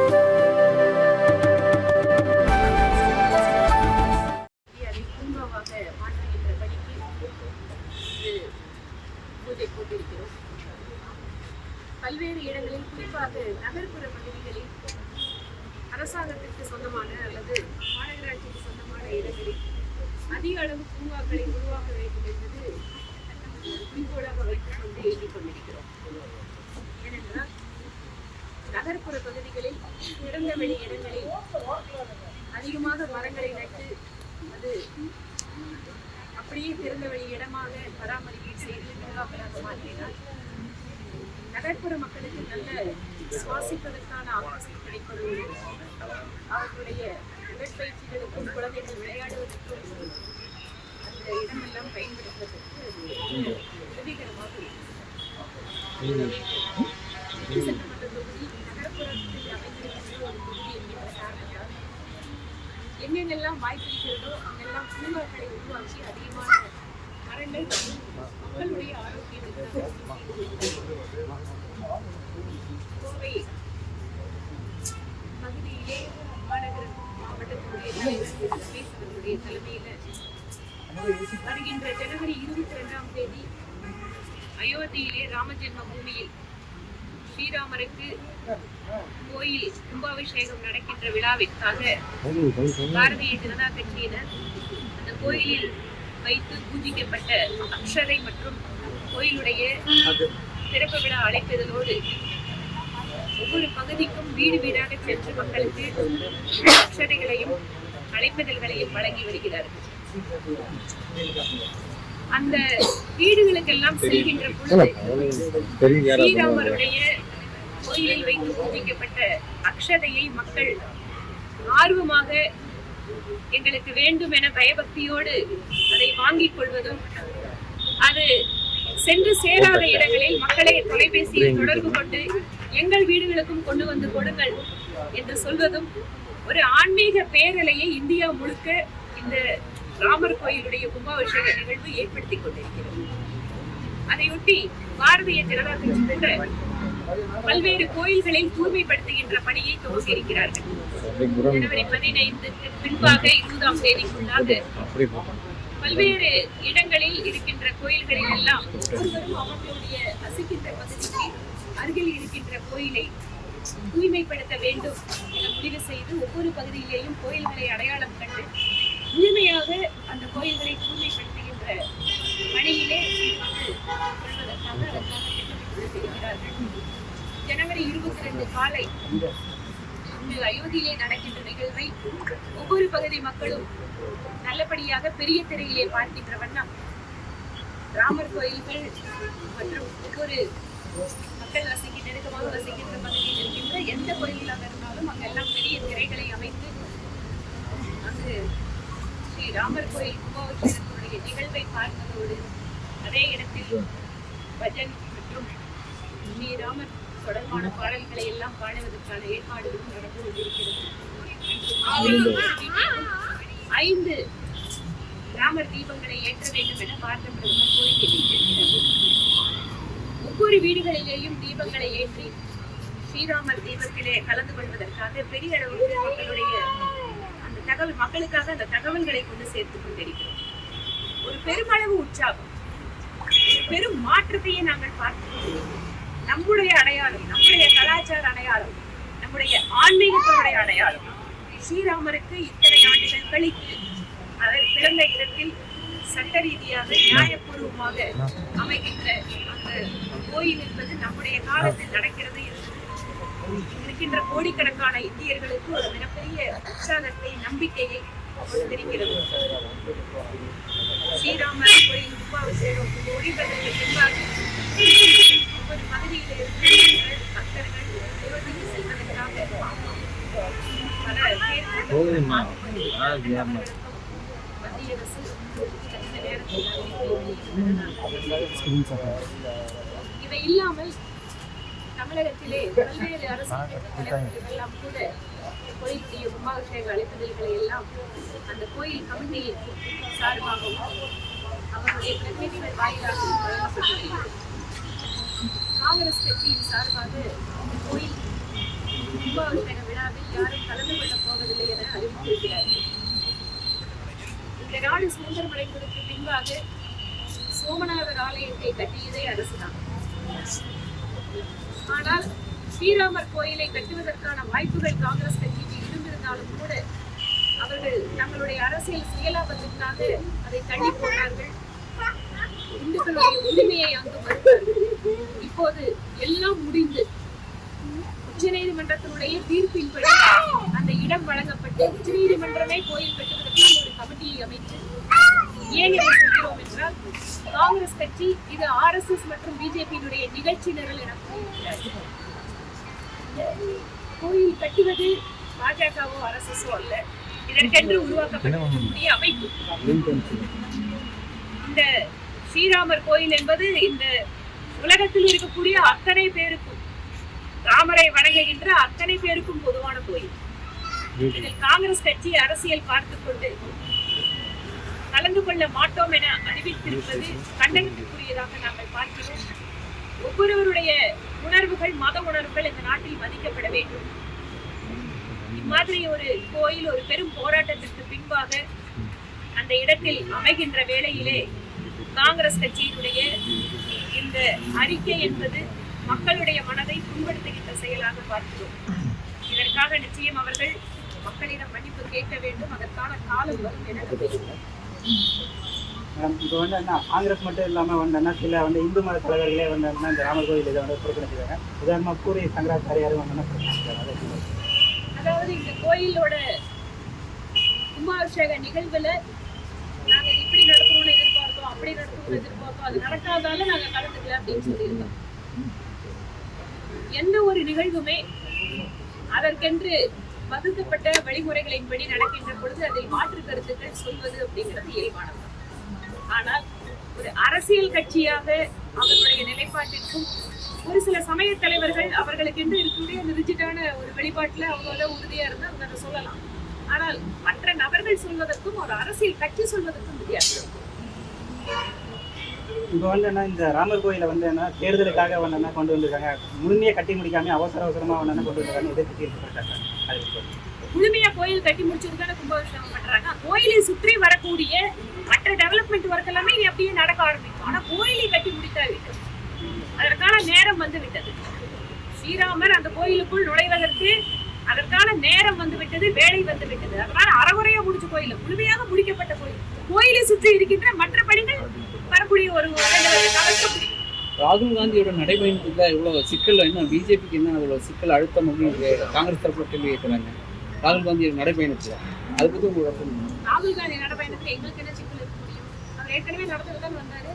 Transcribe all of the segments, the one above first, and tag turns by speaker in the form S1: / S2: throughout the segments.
S1: அதை நகர்ப்புற பகுதிகளில் திறந்த வெளி இடங்களில் அதிகமாக மரங்களை நட்டு அது அப்படியே திறந்த வெளி இடமாக பராமரிப்பு செய்து பூங்காக்களாக மாற்றினால் நகர்ப்புற மக்களுக்கு நல்ல சுவாசிப்பதற்கான ஆக்சிஜன் கிடைப்பதோடு அவர்களுடைய உடற்பயிற்சிகளுக்கும் குழந்தைகள் விளையாடுவதற்கும் அந்த இடமெல்லாம் பயன்படுத்துவதற்கு உதவிகரமாக இருக்கும் எங்கெங்கெல்லாம் வாய்ப்பு இருக்கிறதோ அங்கெல்லாம் பூங்காக்களை உருவாக்கி அதிகமான மரங்கள் மக்களுடைய ஆரோக்கியத்தை கோவை பகுதியிலே மாநகர மாவட்டத்தினுடைய தலைவர் தலைமையில வருகின்ற ஜனவரி இருபத்தி ரெண்டாம் தேதி அயோத்தியிலே ராமஜென்ம பூமியில் ஸ்ரீராமருக்கு கோயில் கும்பாபிஷேகம் நடக்கின்ற விழாவிற்காக பாரதிய ஜனதா கட்சியினர் அந்த கோயிலில் வைத்து பூஜிக்கப்பட்ட அக்ஷதை மற்றும் கோயிலுடைய திறப்பு விழா அழைப்பதோடு ஒவ்வொரு பகுதிக்கும் வீடு வீடாக சென்று மக்களுக்கு அக்ஷதைகளையும் அழைப்பதல்களையும் வழங்கி வருகிறார்கள். அந்த வீடுகளுக்கெல்லாம் செல்கின்ற பொழுது ஸ்ரீராமருடைய கோயிலில் வைத்து பூஜிக்கப்பட்ட அக்ஷதையை மக்கள் ஆர்வமாக எங்களுக்கு வேண்டும் என பயபக்தியோடு அதை வாங்கிக் கொள்வதும் அது சென்று சேராத இடங்களில் மக்களை தொலைபேசியில் தொடர்பு கொண்டு எங்கள் வீடுகளுக்கும் கொண்டு வந்து கொடுங்கள் என்று சொல்வதும் ஒரு ஆன்மீக பேரலையை இந்தியா முழுக்க இந்த ராமர் கோயிலுடைய கும்பாபிஷேக நிகழ்வு ஏற்படுத்தி கொண்டிருக்கிறது. அதையொட்டி பாரதிய ஜனதா கட்சி கூட பல்வேறு கோயில்களை தூய்மைப்படுத்துகின்ற பணியை துவங்கியிருக்கிறார்கள். ஜனவரி பதினைந்துக்கு பின்பாக இருபதாம் தேதிக்குள்ளாக பல்வேறு இடங்களில் இருக்கின்ற கோயில்களில் எல்லாம் ஒவ்வொருவரும் அவர்களுடைய வசிக்கின்ற பகுதிக்கு அருகில் இருக்கின்ற கோயிலை தூய்மைப்படுத்த வேண்டும் என முடிவு செய்து ஒவ்வொரு பகுதியிலேயும் கோயில்களை அடையாளம் கண்டு முழுமையாக அந்த கோயில்களை தூய்மைப்படுத்துகின்ற பணியிலே ஈடுபட்டு கொள்வதற்காக அதற்காக திட்டமிட்டிருக்கிறார்கள். ஜனவரி இருபத்தி ரெண்டு காலை இங்கு அயோத்தியிலே நடக்கின்ற நிகழ்வை ஒவ்வொரு பகுதி மக்களும் நல்லபடியாக பெரிய திரையிலே பார்க்கின்ற வண்ணம் ராமர் கோயில்கள் மற்றும் ஒவ்வொரு மக்கள் வசிக்க நெருக்கமாக வசிக்கின்ற பகுதியில் இருக்கின்ற எந்த கோயிலாக இருந்தாலும் அங்கெல்லாம் பெரிய திரைகளை அமைத்து அங்கு ஸ்ரீ ராமர் கோயில் கும்பாபிஷேகத்தினுடைய நிகழ்வை பார்ப்பதோடு அதே இடத்தில் பஜன் மற்றும் ஸ்ரீராமர் தொடர்பான பாடல்களை எல்லாம் பாடுவதற்கான ஏற்பாடுகளும் நடந்து கொண்டிருக்கிறது. ஐந்து. ராமர் தீபங்களை ஏற்ற வேண்டும் என பாரத பிரதமர் கோரிக்கை வைத்திருக்கிறார் ஒவ்வொரு வீடுகளிலேயும் தீபங்களை ஏற்றி ஸ்ரீராமர் தீபத்திலே கலந்து கொள்வதற்காக பெரிய அளவுக்கு மக்களுடைய அந்த தகவல் மக்களுக்காக அந்த தகவல்களை கொண்டு சேர்த்துக் கொண்டிருக்கிறோம். ஒரு பெருமளவு உற்சாகம் ஒரு பெரும் மாற்றத்தையே நாங்கள் பார்க்கிறோம் நம்முடைய அடையாளம் நம்முடைய கலாச்சார அடையாளம் நம்முடைய ஆன்மீகத்தினுடைய அடையாளம். ஸ்ரீராமருக்கு இத்தனை ஆண்டுகள் கழித்து அவர் பிறந்த இடத்தில் சட்ட ரீதியாக நியாயபூர்வமாக அமைகின்ற அந்த கோயில் என்பது நம்முடைய காலத்தில் நடக்கிறது இருக்கின்ற கோடிக்கணக்கான இந்தியர்களுக்கு ஒரு மிகப்பெரிய உற்சாகத்தை நம்பிக்கையை கொடுத்திருக்கிறது ஸ்ரீராமர் கோயில் கும்பாபிஷேகம் முடிவதற்கு பின்பாக ஒவ்வொரு பகுதியிலே பக்தர்கள் செல்வதற்காக தேர்தல்கள் மத்திய அரசு இவை இல்லாமல் தமிழகத்திலே பல்வேறு அரசு எல்லாம் கூட கோயிலுடைய கும்பாபிஷேக அழைப்புதல்களை எல்லாம் அந்த கோயில் கமிட்டி சார்பாகவும் அவருடைய பிரதிநிதிகள் வாயிலாகவும் வழங்கப்பட்டிருக்கிறது காங்கிரஸ் கட்சியின் சார்பாக கோயில் கும்பாபிஷேக விழாவில் யாரும் கலந்து கொள்ளப் போவதில்லை என அறிவித்திருக்கிறார்கள் இந்த நாடு சுதந்திரம் அடைந்ததற்கு பின்பாக சோமநாதர் ஆலயத்தை கட்டியதே அரசுதான். ஆனால் ஸ்ரீராமர் கோயிலை கட்டுவதற்கான வாய்ப்புகள் காங்கிரஸ் கட்சிக்கு இருந்திருந்தாலும் கூட அவர்கள் தங்களுடைய அரசியல் சுயலாபத்திற்காக அதை தள்ளி போனார்கள் இந்துக்களுடைய உரிமையை அங்கு மறுத்தார்கள் இப்போது எல்லாம் முடிந்து உச்ச நீதிமன்றத்தினுடைய தீர்ப்பின்படி அந்த இடம் வழங்கப்பட்டு உச்சநீதிமன்றமே கோயில் கட்டுவதற்கு ஒரு கமிட்டியை அமைத்து ஏன் இதை சொல்கிறோம் என்றால் காங்கிரஸ் கட்சி இது ஆர்எஸ்எஸ் மற்றும் பிஜேபியினுடைய நிகழ்ச்சி நிரல் என கோயில் கட்டுவது பாஜகவோ ஆர்எஸ்எஸோ அல்ல. இதற்கென்று உருவாக்கப்பட்ட அமைப்பு. இந்த ஸ்ரீராமர் கோயில் என்பது இந்த உலகத்தில் இருக்கக்கூடிய அத்தனை பேருக்கும் ராமரை வணங்குகின்ற அத்தனை பேருக்கும் பொதுவான கோயில். இதில் காங்கிரஸ் கட்சி அரசியல் பார்த்துக் கொண்டு கலந்து கொள்ள மாட்டோம் என அறிவித்திருப்பது கண்டனத்துக்குரியதாக நாங்கள் பார்க்கிறோம். ஒவ்வொருவருடைய உணர்வுகள் மத உணர்வுகள் இந்த நாட்டில் மதிக்கப்பட வேண்டும். இம்மாதிரி ஒரு கோயில் ஒரு பெரும் போராட்டத்திற்கு பின்பாக அந்த இடத்தில் அமைகின்ற வேளையிலே காங்கிரஸ் கட்சியினுடைய இந்த அறிக்கை என்பது மக்களுடைய மனதை புண்படுத்துகின்ற செயலாக பார்க்கிறோம். இதற்காக நிச்சயம் அவர்கள் மக்களிடம் மன்னிப்பு கேட்க வேண்டும். அதற்கான காலம் வரும் என நம்புகிறோம்
S2: மேடம் இப்போ வந்து என்ன காங்கிரஸ் மட்டும் இல்லாமல் வந்து என்ன சில வந்து இந்து மத தலைவர்களே வந்து என்ன இந்த ராமர் கோயில் இதை வந்து புறக்கணிச்சிருக்காங்க உதாரணமாக பூரி சங்கராச்சாரியாரும் வந்து என்ன புறக்கணிச்சிருக்காங்க.
S1: அதாவது இந்த கோயிலோட கும்பாபிஷேக நிகழ்வுல நாங்க இது இப்படி நடத்தணும்னு எதிர்பார்த்தோம் அப்படி நடக்கும் எதிர்பார்த்தோம். அது நடக்காதால நாங்க கலந்துக்கல அப்படின்னு சொல்லியிருக்கோம் எந்த ஒரு நிகழ்வுமே அதற்கென்று வகுக்கப்பட்ட வழிமுறைகளின்படி நடக்கின்ற பொழுது அதில் மாற்று கருத்துக்கள் சொல்வது அப்படிங்கிறது இயல்பானது. ஆனால் ஒரு அரசியல் கட்சியாக அவர்களுடைய நிலைப்பாட்டிற்கும் ஒரு சில சமய தலைவர்கள் அவர்களுக்கென்று இருக்கக்கூடிய அந்த ரிஜிட்டான ஒரு வெளிப்பாட்டில் அவங்களோட உறுதியா இருந்து அவங்க அதை சொல்லலாம். ஆனால் மற்ற நபர்கள் சொல்வதற்கும் ஒரு அரசியல் கட்சி சொல்வதற்கும் வித்தியாசம்.
S2: இப்போ வந்து என்ன இந்த ராமர் கோயிலை வந்து என்ன தேர்தலுக்காக வந்து என்ன கொண்டு வந்திருக்காங்க. முழுமையாக கட்டி முடிக்காம அவசர அவசரமாக வந்து என்ன கொண்டு வந்திருக்காங்க எதிர்த்து தீர்ப்பு போட்டாங்க அது
S1: கோயில் கட்டி முடிச்சதுக்கான கும்பாபிஷேகம் பண்றாங்க. கோயிலை சுற்றி வரக்கூடிய மற்ற டெவலப்மெண்ட் ஒர்க் எல்லாமே அப்படியே நடக்க ஆரம்பிக்கும். ஆனா கோயிலை கட்டி முடித்தா விட்டது. அதற்கான நேரம் வந்து விட்டது. ஸ்ரீராமர் அந்த கோயிலுக்குள் நுழைவதற்கு அதற்கான நேரம் வந்து விட்டது வேலை வந்து விட்டது. அதனால அறகுறையா முடிச்ச கோயில் முழுமையாக முடிக்கப்பட்ட கோயில். கோயிலை சுற்றி இருக்கின்ற மற்ற வரக்கூடிய ஒரு
S3: ராகுல் காந்தியோட நடைபயணத்துல இவ்வளவு சிக்கல் என்ன? பிஜேபிக்கு என்ன அவ்வளவு சிக்கல் அழுத்தம் அப்படின்னு காங்கிரஸ் தரப்புல கேள்வி கேட்கிறாங்க ராகுல் காந்தியோட நடைபயணத்துல. அதை பத்தி உங்களோட.
S1: ராகுல் காந்தி நடைபயணத்துல எங்களுக்கு என்ன சிக்கல் இருக்க முடியும்? அவர் ஏற்கனவே நடந்துட்டு தான் வந்தாரு.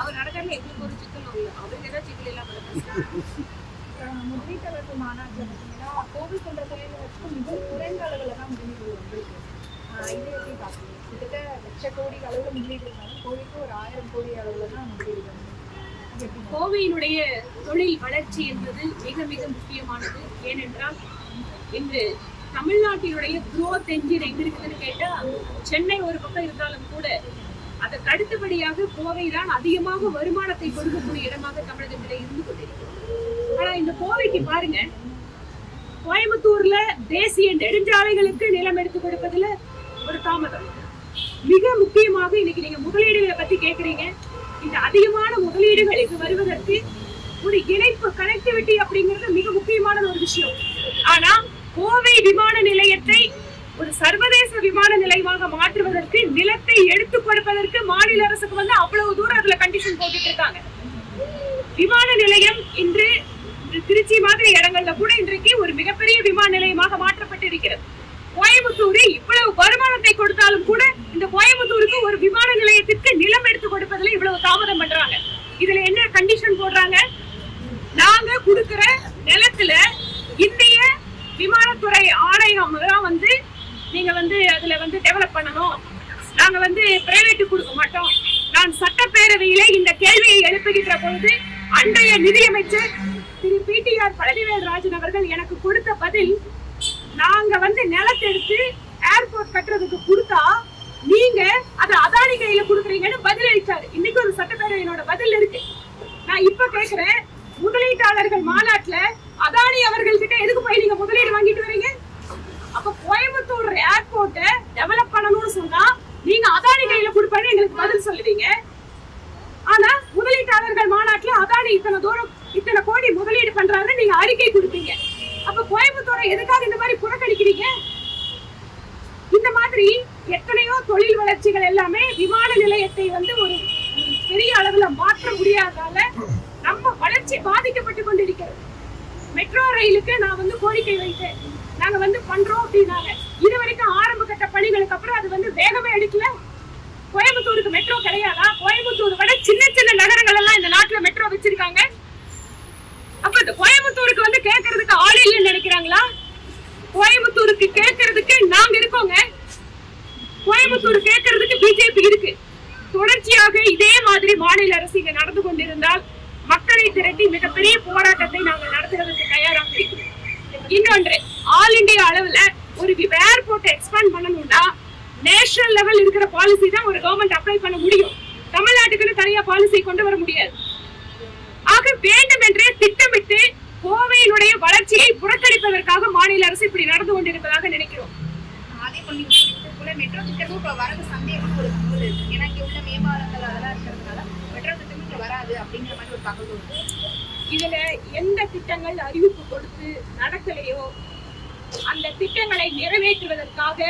S1: அவர் நடக்கிறதுல எங்களுக்கு ஒரு சிக்கலும் இல்லை. அவருக்கு ஏதாவது சிக்கல் இல்லாம இருக்கு.
S4: முதலீட்டாளர்கள் மாநாட்டில் பார்த்தீங்கன்னா கோவில் போன்ற தொழில்களுக்கு மிக குறைந்த அளவில் தான் முதலீடு வந்திருக்கு. இதை எப்படி பார்க்குறீங்க லட்ச கோடி அளவில் முதலீடு இருந்தாலும் ஒரு ஆயிரம் கோடி அளவில் தான் முதலீடு
S1: கோவையினுடைய தொழில் வளர்ச்சி என்பது மிக மிக முக்கியமானது. ஏனென்றால் இன்று தமிழ்நாட்டினுடைய குரோத் என்ஜின் எங்க இருக்குதுன்னு கேட்டா சென்னை ஒரு பக்கம் இருந்தாலும் கூட அதற்கு அடுத்தபடியாக கோவை தான் அதிகமாக வருமானத்தை கொடுக்கக்கூடிய இடமாக தமிழகத்தில் இருந்து கொண்டிருக்கிறது. ஆனா இந்த கோவைக்கு பாருங்க கோயம்புத்தூர்ல தேசிய நெடுஞ்சாலைகளுக்கு நிலம் எடுத்து கொடுப்பதுல ஒரு தாமதம். மிக முக்கியமாக இன்னைக்கு நீங்க முதலீடுகளை பத்தி கேக்குறீங்க. இந்த அதிகமான முதலீடுகள் இது வருவதற்கு ஒரு இணைப்பு கனெக்டிவிட்டி அப்படிங்கிறது மிக முக்கியமான ஒரு விஷயம். ஆனா கோவை விமான நிலையத்தை ஒரு சர்வதேச விமான நிலையமாக மாற்றுவதற்கு நிலத்தை எடுத்துக் கொடுப்பதற்கு மாநில அரசுக்கு வந்து அவ்வளவு தூரம் அதுல கண்டிஷன் போட்டுட்டு இருக்காங்க. விமான நிலையம் இன்று திருச்சி மாதிரி இடங்கள்ல கூட இன்றைக்கு ஒரு மிகப்பெரிய விமான நிலையமாக மாற்றப்பட்டு இருக்கிறது கோயம்புத்தூர் இவ்வளவு கொடுத்தாலும் கூட இந்த கோயம்புத்தூருக்கு ஒரு விமான நிலையத்திற்கு நிலம் எடுத்து கொடுப்பதில் இவ்வளவு தாமதம் பண்றாங்க. இதுல என்ன கண்டிஷன் போடுறாங்க? நாங்க கொடுக்கிற நிலத்துல இந்திய விமானத்துறை ஆணையம் தான் வந்து நீங்க வந்து அதுல வந்து டெவலப் பண்ணணும். நாங்க வந்து பிரைவேட்டு கொடுக்க மாட்டோம். நான் சட்டப்பேரவையிலே இந்த கேள்வியை எழுப்புகின்ற பொழுது அன்றைய நிதியமைச்சர் திரு பிடிஆர் பழனிவேல் ராஜன் அவர்கள் எனக்கு கொடுத்த பதில் நாங்க வந்து நிலத்தெடுத்து ஏர்போர்ட் கட்டுறதுக்கு கொடுத்தா நீங்க அதை அதானி கையில கொடுக்குறீங்கன்னு பதில் அளிச்சாரு இன்னைக்கு ஒரு சட்டப்பேரவையினோட பதில் இருக்கு. நான் இப்ப கேக்குறேன் முதலீட்டாளர்கள் மாநாட்டுல அதானி அவர்கள் கிட்ட எதுக்கு போய் நீங்க முதலீடு வாங்கிட்டு வரீங்க? அப்ப கோயம்புத்தூர் ஏர்போர்ட்ட டெவலப் பண்ணணும்னு சொன்னா நீங்க அதானி கையில கொடுப்பேன்னு எங்களுக்கு பதில் சொல்லுவீங்க. ஆனா முதலீட்டாளர்கள் மாநாட்டுல அதானி இத்தனை தூரம் இத்தனை கோடி முதலீடு பண்றாருன்னு நீங்க அறிக்கை கொடுப்பீங்க அப்ப கோயம்புத்தூரை எதுக்காக இந்த மாதிரி புறக்கணிக்கிறீங்க? இந்த மாதிரி எத்தனையோ தொழில் வளர்ச்சிகள் எல்லாமே விமான நிலையத்தை வந்து ஒரு பெரிய அளவுல மாற்ற முடியாதால நம்ம வளர்ச்சி பாதிக்கப்பட்டு கொண்டிருக்கிறது. மெட்ரோ ரயிலுக்கு நான் வந்து கோரிக்கை வைத்தேன். நாங்க வந்து பண்றோம் அப்படின்னாங்க. இது வரைக்கும் ஆரம்ப கட்ட பணிகளுக்கு அப்புறம் அது வந்து வேகமே எடுக்கல. கோயம்புத்தூருக்கு மெட்ரோ கிடையாதா? கோயம்புத்தூர் விட சின்ன சின்ன நகரங்கள் எல்லாம் இந்த நாட்டுல மெட்ரோ வச்சிருக்காங்க. அப்ப இந்த கோயம்புத்தூருக்கு வந்து கேட்கறதுக்கு ஆள் இல்லைன்னு நினைக்கிறாங்களா? கோயம்புத்தூருக்கு கேட்கறதுக்கு நாங்க இருக்கோங்க. கோயம்புத்தூர் கேட்கறதுக்கு பிஜேபி இருக்கு. தொடர்ச்சியாக இதே மாதிரி மாநில அரசு இங்க நடந்து கொண்டிருந்தால் மக்களை திரட்டி மிகப்பெரிய போராட்டத்தை நாங்கள் நடத்துறதுக்கு தயாராக இருக்கிறோம். இன்னொன்று ஆல் இந்தியா அளவுல ஒரு ஏர்போர்ட் எக்ஸ்பேண்ட் பண்ணணும்னா நேஷனல் லெவல் இருக்கிற பாலிசி தான் ஒரு கவர்மெண்ட் அப்ளை பண்ண முடியும். தமிழ்நாட்டுக்குன்னு தனியா பாலிசி கொண்டு வர முடியாது. ஆக வேண்டுமென்றே திட்டமிட்டு கோவையினுடைய வளர்ச்சியை புறக்கணிப்பதற்காக மாநில அரசு இப்படி நடந்து கொண்டிருப்பதாக நினைக்கிறோம்.
S4: அதே போல மெட்ரோ திட்டமும் இப்போ வரது சந்தேகம் ஒரு தகவல் இருக்கு ஏன்னா இங்க உள்ள மேம்பாலங்கள் அதெல்லாம் இருக்கிறதுனால மெட்ரோ திட்டமும் இங்க வராது அப்படிங்கிற மாதிரி ஒரு தகவல் இருக்கு
S1: இதுல எந்த திட்டங்கள் அறிவிப்பு கொடுத்து நடக்கலையோ அந்த திட்டங்களை நிறைவேற்றுவதற்காக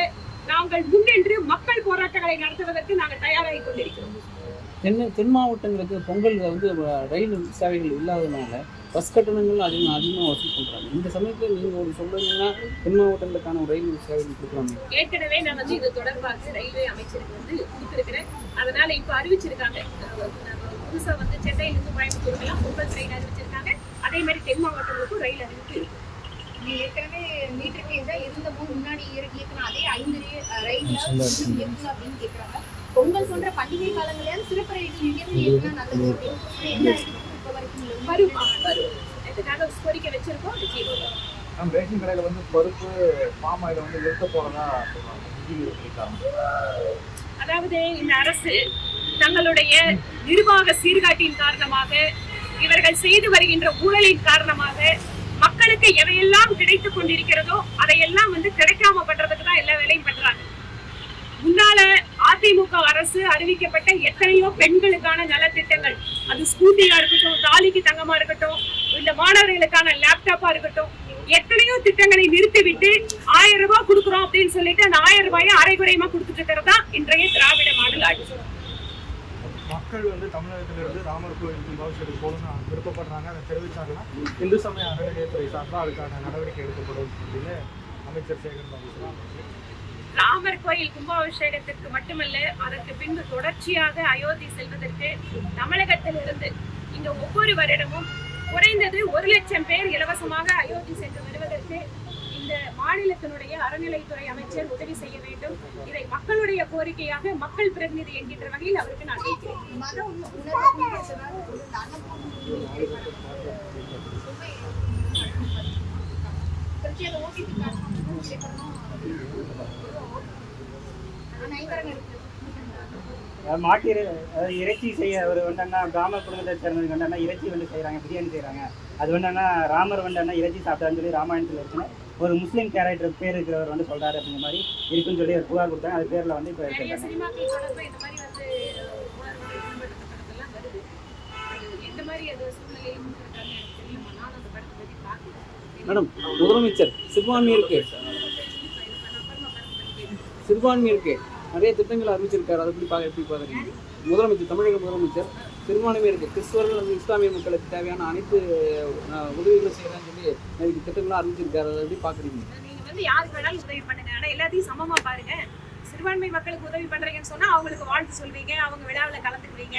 S1: நாங்கள் முன்னின்று மக்கள் போராட்டங்களை நடத்துவதற்கு நாங்கள் தயாராகி கொண்டிருக்கிறோம்.
S3: தென் தென் மாவட்டங்களுக்கு பொங்கல் வந்து ரயில் சேவைகள் இல்லாததுனால பஸ் கட்டணங்கள் அதிகம் அதிகமாக வசூல் பண்ணுறாங்க இந்த சமயத்தில் நீங்கள் ஒரு சொல்றீங்கன்னா தென் மாவட்டங்களுக்கான ஒரு ரயில் சேவைகள் கொடுக்கலாமே?
S1: ஏற்கனவே நான் வந்து இது தொடர்பாக ரயில்வே அமைச்சருக்கு வந்து கொடுத்திருக்கிறேன் அதனால இப்ப அறிவிச்சிருக்காங்க. அஹ் நம்ம புதுசா வந்து சென்னையிலிருந்து கோயம்புத்தூருக்கெல்லாம் பொங்கல் ட்ரெயின் அறிவிச்சிருக்காங்க. அதே மாதிரி தென் மாவட்டங்களுக்கும் ரயில் அறிவிப்பு
S4: ஏற்கனவே மீட்டர் கேஸ் தான் இருந்தபோது முன்னாடி இயக்க- இயக்குன அதே ஐந்து ரே- ரயில்ல இன்னும் இயக்கணும் அப்படின்னு கேக்குறாங்க. பொங்கல் போன்ற பண்டிகை காலங்களையாவது சிறப்பு ரயில் இயக்கி இயக்குனா நல்லது அப்படின்னு இப்ப வரைக்கும்.
S1: வரும் வரும் இதுக்காக கோரிக்கை வச்சிருக்கோம் நிச்சயம் வரும்.
S5: நம்ம ரேஷன் கடையில் வந்து பருப்பு பாம் ஆயில் வந்து நிறுத்த சொல்லிட்டாங்க
S1: அதாவது இந்த அரசு தங்களுடைய நிர்வாக சீர்காட்டியின் காரணமாக இவர்கள் செய்து வருகின்ற ஊழலின் காரணமாக மக்களுக்கு எவையெல்லாம் கிடைத்துக் கொண்டிருக்கிறதோ அதையெல்லாம் வந்து கிடைக்காம பண்றதுக்கு தான் எல்லா வேலையும் பண்றாங்க முன்னால அதிமுக அரசு அறிவிக்கப்பட்ட எத்தனையோ பெண்களுக்கான நலத்திட்டங்கள். அது ஸ்கூட்டியா இருக்கட்டும் தாலிக்கு தங்கமா இருக்கட்டும் இந்த மாணவர்களுக்கான லேப்டாப்பா இருக்கட்டும் எத்தனையோ திட்டங்களை நிறுத்திவிட்டு ஆயிரம் ரூபாய் கொடுக்குறோம் அப்படின்னு சொல்லிட்டு அந்த ஆயிரம் ரூபாயை அரைகுறையமா கொடுத்துட்டு இருக்கிறதா இன்றைய திராவிட மாடல் ஆட்சி.
S5: மக்கள் வந்து தமிழகத்துல இருந்து ராமர் கோயில் பவிஷத்துக்கு போகணும்னு விருப்பப்படுறாங்க. அதை தெரிவிச்சாங்கன்னா இந்து சமய அறநிலையத்துறை சார்பாக அதுக்கான நடவடிக்கை எடுக்கப்படும் அப்படின்னு அமைச்சர் சேகர் பாபு
S1: ராமர் கோயில் கும்பாபிஷேகத்திற்கு மட்டுமல்ல அதற்கு பின்பு தொடர்ச்சியாக அயோத்தி செல்வதற்கு தமிழகத்திலிருந்து இங்க ஒவ்வொரு வருடமும் குறைந்தது ஒரு லட்சம் பேர் இலவசமாக அயோத்தி சென்று வருவதற்கு இந்த மாநிலத்தினுடைய அறநிலைத்துறை அமைச்சர் உதவி செய்ய வேண்டும். இதை மக்களுடைய கோரிக்கையாக மக்கள் பிரதிநிதி என்கின்ற வகையில் அவருக்கு நான் வைக்கிறேன்.
S4: இருக்கு
S2: மாட்டு இறை அதாவது இறைச்சி செய்ய ஒரு வந்தன்னா பிராமண குடும்பத்தை சேர்ந்தவங்க வந்தா இறைச்சி வந்து செய்கிறாங்க பிரியாணி செய்கிறாங்க அது வந்தன்னா ராமர் வந்தன்னா இறைச்சி சாப்பிட்டான்னு சொல்லி ராமாயணத்தில் இருக்குன்னு ஒரு முஸ்லீம் கேரக்டர் பேர் இருக்கிறவர் வந்து சொல்றாரு அப்படிங்கிற மாதிரி இருக்குன்னு சொல்லி ஒரு புகார் கொடுத்தாங்க. அது பேரில் வந்து இப்போ எடுத்துருக்காங்க
S3: மேடம் முதலமைச்சர் சிறுபான்மையிருக்கு சிறுபான்மையிருக்கு நிறைய திட்டங்கள் அறிவிச்சிருக்காரு. அதை பற்றி பார்க்க எப்படி பார்க்குறீங்க? முதலமைச்சர் தமிழக முதலமைச்சர் சிறுபான்மையிருக்கு கிறிஸ்தவர்கள் வந்து இஸ்லாமிய மக்களுக்கு தேவையான அனைத்து அஹ், உதவிகளும் செய்யலாம்னு சொல்லி நிறைய திட்டங்கள்லாம் அறிவிச்சிருக்காரு. அதை எப்படி பார்க்குறீங்க?
S1: நீங்கள் வந்து யாருக்கு வேணாலும் உதவி பண்ணுங்க ஆனால் எல்லாத்தையும் சமமாக பாருங்க. சிறுபான்மை மக்களுக்கு உதவி பண்ணுறீங்கன்னு சொன்னால் அவங்களுக்கு வாழ்த்து சொல்வீங்க. அவங்க விழாவில் கலந்துக்குவீங்க.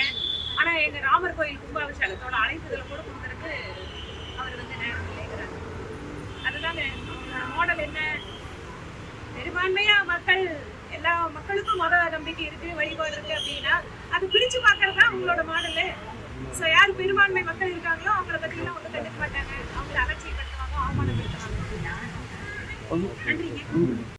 S1: ஆனால் எங்கள் ராமர் கோயில் கும்பாபிஷேகத்தோட அழைப்புதலை கூட கொடுக்கறதுக்கு அவர் வந்து நேரம் இல்லைங்கிறார். அதுதான் அவங்களோட மாடல் என்ன? பெரும்பான்மையா மக்கள் எல்லா மக்களுக்கும் மத நம்பிக்கை இருக்கு வழிபாடு இருக்கு அப்படின்னா அது பிரிச்சு பார்க்கறது தான் உங்களோட மாடலு. ஸோ யார் பெரும்பான்மை மக்கள் இருக்காங்களோ அவங்கள பற்றிலாம் ஒன்றும் கண்டுக்க மாட்டாங்க. அவங்கள அலட்சியப்படுத்துவாங்க அவமானப்படுத்துவாங்க. நன்றிங்க.